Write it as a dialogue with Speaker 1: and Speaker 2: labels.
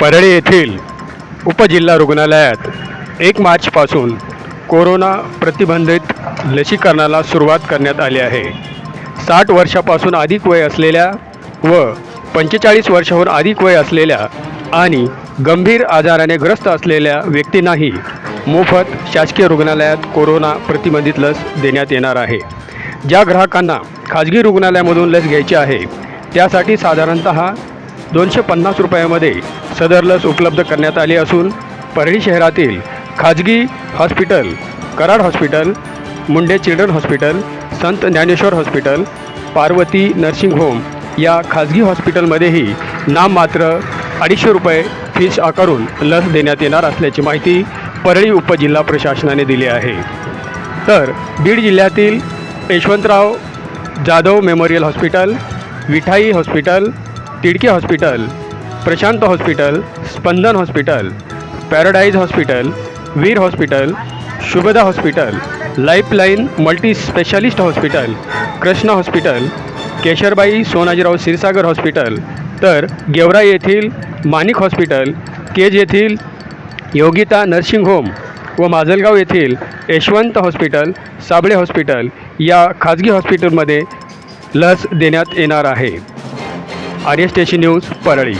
Speaker 1: परळी येथील उपजिल्हा रुग्णालयात एक मार्चपासून कोरोना प्रतिबंधित लसीकरणाला सुरुवात करण्यात आली आहे. साठ वर्षापासून अधिक वय असलेल्या व पंचेचाळीस वर्षाहून अधिक वय असलेल्या आणि गंभीर आजाराने ग्रस्त असलेल्या व्यक्तींनाही मोफत शासकीय रुग्णालयात कोरोना प्रतिबंधित लस देण्यात येणार आहे. ज्या ग्राहकांना खाजगी रुग्णालयामधून लस घ्यायची आहे त्यासाठी साधारणत दोनशे पन्नास रुपयामध्ये सदर लस उपलब्ध करण्यात आली असून परळी शहरातील खाजगी hospital Karad hospital Munde children hospital Sant Dnyaneshwar hospital Parvati nursing home या खाजगी हॉस्पिटलमध्येही नाममात्र अडीचशे रुपये फीस आकारून लस देण्यात येणार असल्याची माहिती परळी उपजिल्हा प्रशासनाने दिली आहे. तर बीड जिल्ह्यातील Yashwantrao Jadhav memorial hospital Vithai hospital Tidke hospital Prashant hospital Spandan hospital paradise hospital Veer hospital Shubhada hospital lifeline multi specialist hospital Krishna hospital Kesharbai Sonajirao Kshirsagar hospital तर गेवराई येथील माणिक हॉस्पिटल केज येथील योगिता नर्सिंग होम व माजलगाव येथील Yashwant hospital Sable hospital या खाजगी हॉस्पिटलमध्ये लस देण्यात येणार आहे. आर्य स्टेशन न्यूज परळी